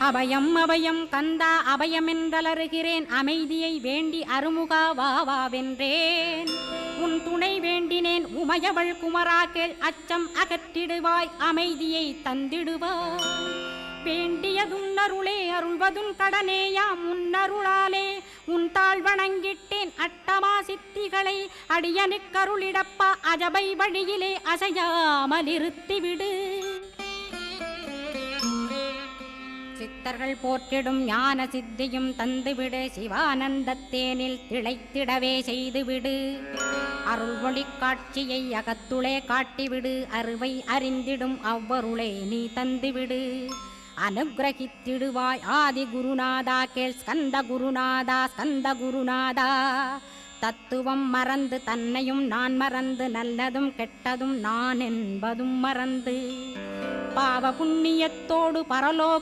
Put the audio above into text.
அபயம் அபயம் கந்தா அபயமென்றலறுகிறேன் அமைதியை வேண்டி அருமுகா வா வென்றேன். உன் துணை வேண்டினேன். உமையவள் குமரா அச்சம் அகற்றிடுவாய். அமைதியை தந்திடுவாய். வேண்டியதுன்னருளே அருள்வதும் கடனேயாம். உன்னருளாலே உன் தாழ் வணங்கிட்டேன். அட்டமா சித்திகளை அடியனுக்கருளிடப்பா. அஜபை வழியிலே அசையாமல் இருத்திவிடு சித்தர்கள் போற்றிடும் ஞான சித்தியும் தந்துவிடு சிவானந்தத்தேனில் திளைத்திடவே செய்துவிடு. அருள்மொழி காட்சியை அகத்துளே காட்டிவிடு அருவை அறிந்திடும் அவ்வருளே நீ தந்துவிடு. அனுகிரகித்திடுவாய் ஆதி குருநாதா கேள் ஸ்கந்த குருநாதா ஸ்கந்த குருநாதா தத்துவம் மறந்து தன்னையும் நான் மறந்து நல்லதும் கெட்டதும் நான் என்பதும் மறந்து. பாவ புண்ணியத்தோடு பரலோக